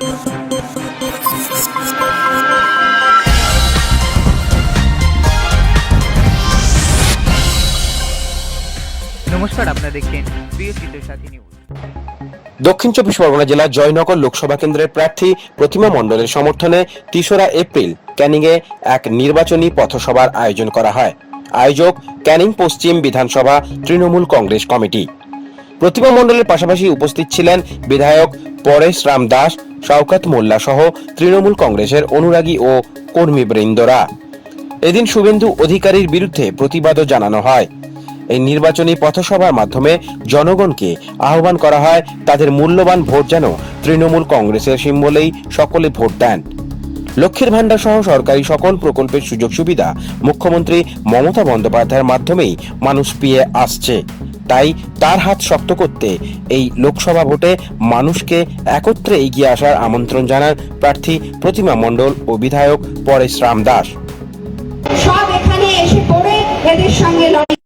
নমস্কার, আপনারা দেখছেন প্রিয় চিত্র সাথী নিউজ দক্ষিণ চব্বিশ পরগনা জেলার জয়নগর লোকসভা কেন্দ্রের প্রার্থী প্রতিমা মণ্ডলের সমর্থনে তেসরা এপ্রিল ক্যানিংয়ে এক নির্বাচনী পথসভার আয়োজন করা হয়। আয়োজক ক্যানিং পশ্চিম বিধানসভা তৃণমূল কংগ্রেস কমিটি। প্রতিমা মণ্ডলের পাশাপাশি উপস্থিত ছিলেন বিধায়ক পরেশ রাম দাস শওকত মোল্লা সহ তৃণমূল কংগ্রেসের অনুরাগী ও কর্মীবৃন্দরা। এদিন শুভেন্দু অধিকারীর বিরুদ্ধে প্রতিবাদও জানানো হয়। এই নির্বাচনী পথসভার মাধ্যমে জনগণকে আহ্বান করা হয়, তাদের মূল্যবান ভোট যেন তৃণমূল কংগ্রেসের সিম্বলেই সকলে ভোট দেন। লক্ষ্মীর ভাণ্ডার সহ সরকারি সকল প্রকল্পের সুযোগ সুবিধা মুখ্যমন্ত্রী মমতা বন্দ্যোপাধ্যায়ের মাধ্যমেই মানুষ পেয়ে আসছে। তাই তার হাত শক্ত করতে এই লোকসভা ভোটে মানুষকে একত্রে এগিয়ে আসার আমন্ত্রণ জানান প্রার্থী প্রতিমা মণ্ডল ও বিধায়ক পরেশ রাম দাস সব এখানে এসে পড়ে, এদের সঙ্গে লড়াই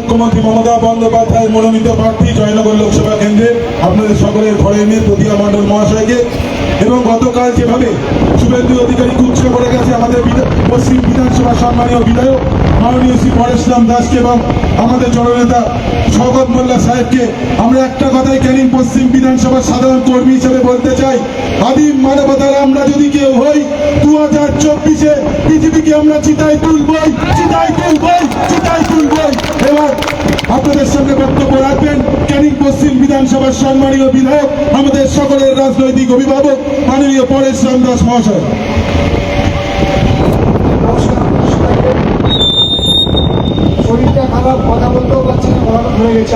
মুখ্যমন্ত্রী মমতা বন্দ্যোপাধ্যায়ের মনোনীত প্রার্থী জয়নগর লোকসভা কেন্দ্রে আপনাদের সকলের ঘরে এনে প্রতিভা মণ্ডল মহাশয়কে এবং গতকাল যেভাবে শুভেন্দু অধিকারী কুচ্ছ করে গেছে আমাদের পশ্চিম বিধানসভা সম্মানীয় বিধায়ক মাননীয় শ্রী পরেশরাম দাসকে এবং আমাদের জননেতা শওকত মোল্লা সাহেবকে, আমরা একটা কথাই ক্যানিং পশ্চিম বিধানসভার সাধারণ কর্মী হিসেবে বলতে চাই, আদিম মানবতার আমরা যদি কেউ হই দু হাজার চব্বিশে পৃথিবীকে আমরা চিতায় তুলবই চিতায় তুলবই। আপনাদের সঙ্গে বক্তব্য রাখবেন। ক্যানিং পশ্চিম বিধানসভার সম্মানীয় বিধায়ক, আমাদের সকলের রাজনৈতিক অভিভাবক, মাননীয় পরেশ রাম দাস মহাশয়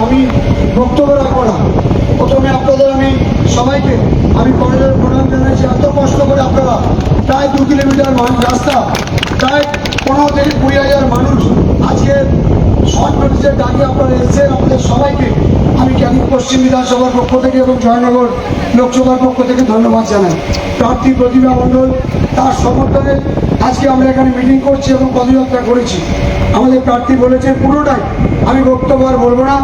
আমি প্রথমে আপনাদের আমি, সবাইকে আমি এত কষ্ট করে আপনারা প্রায় দু কিলোমিটার রাস্তা, প্রায় পনেরো থেকে কুড়ি হাজার মানুষ আজকে শর্ট নোটিসের ডাকে আপনারা এসেছেন আমাদের সবাইকে। আমি ক্যানিং পশ্চিম বিধানসভার পক্ষ থেকে এবং জয়নগর লোকসভার পক্ষ থেকে ধন্যবাদ জানাই। প্রার্থী প্রতিভা মণ্ডল, তার সমর্থনে আজকে আমরা এখানে মিটিং করছি এবং পদযাত্রা করেছি। আমাদের প্রার্থী বলেছে পুরোটাই আমি বক্তব্য আর বলব না।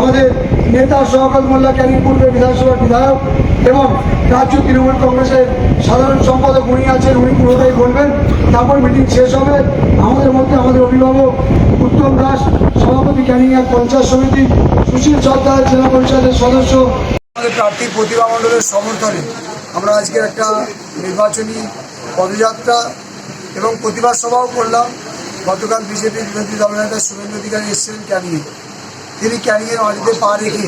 আমাদের নেতা সহকাল মোল্লা ক্যানিং পূর্বের বিধানসভার বিধায়ক এবং রাজ্য তৃণমূল কংগ্রেসের সাধারণ সম্পাদক উনি আছেন, উনি পুরোটাই বলবেন। তারপর মিটিং শেষ হবে। আমাদের মধ্যে আমাদের অভিভাবক উত্তম দাস, সভাপতি ক্যানিং এক পঞ্চায়েত সমিতি, সুশীল সর্দার, জেলা পরিষদের সদস্য। আমাদের প্রার্থী প্রতিভা মণ্ডলের সমর্থনে আমরা আজকে একটা নির্বাচনী পদযাত্রা এবং প্রতিবাদ সভাও করলাম। গতকাল বিজেপির বিরোধী দলনেতা শুভেন্দু অধিকারী এসেছিলেন ক্যানিংয়ে তিনি ক্যানিংয়ের মাটিতে পা রেখে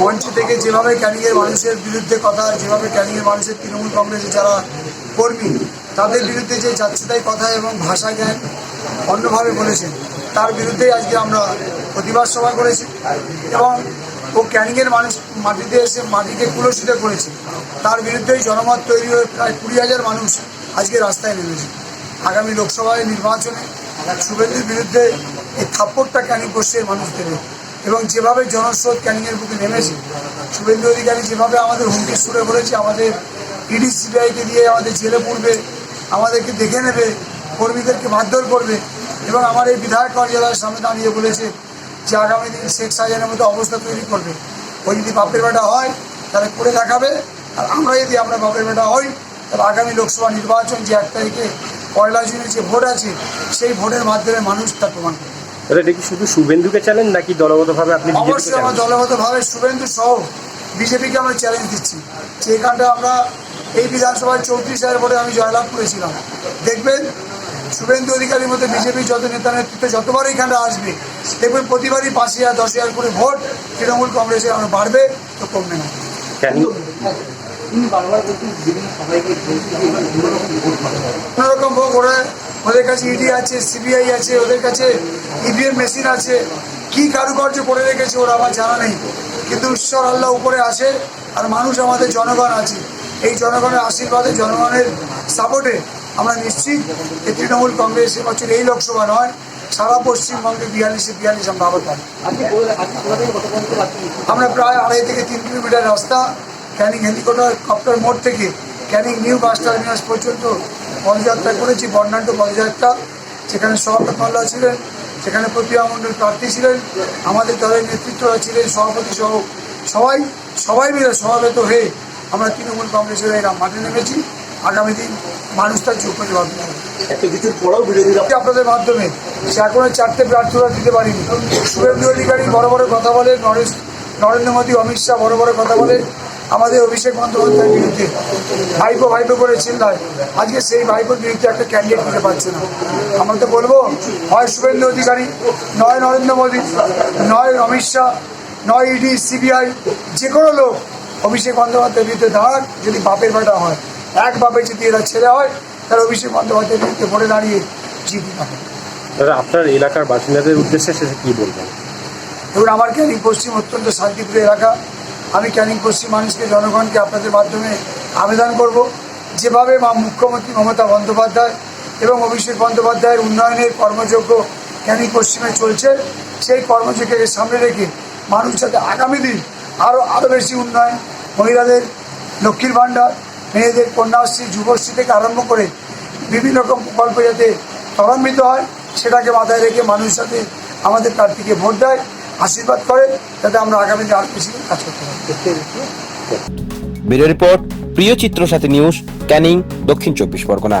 মঞ্চ থেকে যেভাবে ক্যানিংয়ের মানুষের বিরুদ্ধে কথা, যেভাবে ক্যানিংয়ের মানুষের তৃণমূল কংগ্রেসের যারা কর্মী, তাদের বিরুদ্ধে যে যাচ্ছেতাই কথা এবং ভাষা জ্ঞান অন্যভাবে বলেছেন। তার বিরুদ্ধেই আজকে আমরা প্রতিবাদ সভা করেছি এবং ও ক্যানিংয়ের মানুষ মাটিতে এসে মাটিকে কুলসিত করেছে। তার বিরুদ্ধেই জনমত তৈরি হয়ে প্রায় কুড়ি হাজার মানুষ আজকে রাস্তায় নেমেছে। আগামী লোকসভায় নির্বাচনে শুভেন্দুর বিরুদ্ধে এই থাপ্পড়টা ক্যানিং পশ্চিমের মানুষ দেবে এবং যেভাবে জনস্রোত ক্যানিংয়ের বুকে নেমেছে, শুভেন্দু অধিকারী যেভাবে আমাদের হুমকি সুরে বলেছে, আমাদের ইডি সিবিআইকে দিয়ে আমাদের জেলে পড়বে, আমাদেরকে দেখে নেবে, কর্মীদেরকে মারধর করবে এবং আমার এই বিধায়ক কার্যালয়ের সামনে দাঁড়িয়ে বলেছে যে আগামী দিন শেখ শাহজাহানের মতো অবস্থা তৈরি করবে। ওই যদি বাপের বেটা হয় তাহলে করে দেখাবে। আর আমরা যদি আমরা বাপের বেটা হই তাহলে আগামী লোকসভা নির্বাচন যে এক তারিখে পয়লা জুনে যে ভোট আছে সেই ভোটের মাধ্যমে মানুষ তা প্রমাণ করবে। এটা কি শুধু শুভেন্দুকে চ্যালেঞ্জ নাকি দলগতভাবে আপনি অবশ্যই আমরা দলগতভাবে শুভেন্দু সহ বিজেপিকে আমরা চ্যালেঞ্জ দিচ্ছি। যে এখানটা আমরা এই বিধানসভায় চৌত্রিশ হাজার ভোটে আমি জয়লাভ করেছিলাম। দেখবেন শুভেন্দু অধিকারীর মধ্যে বিজেপির যত নেতা নেতৃত্বে যতবার এখানে আসবে দেখবেন প্রতিবারই পাঁচ হাজার দশ হাজার করে ভোট তৃণমূল কংগ্রেসের আমরা বাড়বে তো কমবে না। ক্যানিং রকম ভোগ ওরা ওদের কাছে ইডি আছে সিবিআই আছে ওদের কাছে ইভিএম মেশিন আছে কি কারুকার্য করে রেখেছে ওরা আমার জানা নেই। কিন্তু ঈশ্বর আল্লাহ উপরে আসে আর মানুষ আমাদের জনগণ আছে। এই জনগণের আশীর্বাদে জনগণের সাপোর্টে আমরা নিশ্চিত এই তৃণমূল কংগ্রেস এবছর এই লোকসভা নয় সারা পশ্চিমবঙ্গে বিয়াল্লিশে বিয়াল্লিশ আমরা আবার পাবো। আমরা প্রায় আড়াই থেকে তিন কিলোমিটার রাস্তা ক্যানিং হেলিকপ্টার মোড় থেকে ক্যানিং নিউ বাস টার্মিনাস পর্যন্ত পদযাত্রা করেছি বর্ণাঢ্য পদযাত্রা। সেখানে সভাপতি মোল্লা ছিলেন সেখানে প্রতিভা মণ্ডল প্রার্থী ছিলেন আমাদের দলের নেতৃত্বরা ছিলেন সভাপতি সহ সবাই সবাই মিলে সমাবেত হয়ে আমরা তৃণমূল কংগ্রেসের এরা মাঠে নেমেছি। আগামী দিন মানুষ তার চোখ করে ভাববে। এত কিছুর পরেও আপনাদের মাধ্যমে। সে এখনও চারটে প্রার্থীরা দিতে পারিনি। শুভেন্দু অধিকারী বড় বড় কথা বলে নরেশ নরেন্দ্র মোদী অমিত শাহ বড় বড় কথা বলে। আমাদের অভিষেক বন্দ্যোপাধ্যায়ের বিরুদ্ধে ভাইপো ভাইপো করে চিল্লায়। আজকে সেই ভাইপোর বিরুদ্ধে একটা ক্যান্ডিডেট দিতে পারছে না। আমরা তো বলব হয় শুভেন্দু অধিকারী নয় নরেন্দ্র মোদী নয় অমিত শাহ নয় ইডি সিবিআই যে কোনো লোক অভিষেক বন্দ্যোপাধ্যায়ের বিরুদ্ধে দাঁড়াক যদি বাপের বেটা হয় এক বাপের যদি এরা ছেলে হয় তাহলে অভিষেক বন্দ্যোপাধ্যায়ের বিরুদ্ধে ভোটে দাঁড়িয়ে জিততে হবে দাদা আপনার এলাকার বাসিন্দাদের উদ্দেশ্যে সেটা কি বলবেন? এবং আমার ক্যানিং পশ্চিম অত্যন্ত শান্তিপ্রিয় এলাকা। আমি ক্যানিং পশ্চিম মানুষকে জনগণকে আপনাদের মাধ্যমে আবেদন করব। যেভাবে মা মুখ্যমন্ত্রী মমতা বন্দ্যোপাধ্যায় এবং অভিষেক বন্দ্যোপাধ্যায়ের উন্নয়নের কর্মযোগ্য ক্যানিং পশ্চিমে চলছে সেই কর্মযোগ্যকে সামনে রেখে মানুষ যাতে আগামী দিন আরও আরও বেশি উন্নয়ন মহিলাদের লক্ষ্মীর ভাণ্ডার, মেয়েদের কন্যাশ্রী, যুবশ্রী থেকে আরম্ভ করে বিভিন্ন রকম প্রকল্প যাতে ত্বরান্বিত হয়, সেটাকে মাথায় রেখে মানুষের সাথে আমাদের প্রার্থীকে ভোট দেয়, আশীর্বাদ করে, যাতে আমরা আগামী দিনে আর বেশি কাজ করতে পারি। ব্যুরো রিপোর্ট, প্রিয় চিত্র সাথে নিউজ, ক্যানিং, দক্ষিণ চব্বিশ পরগনা।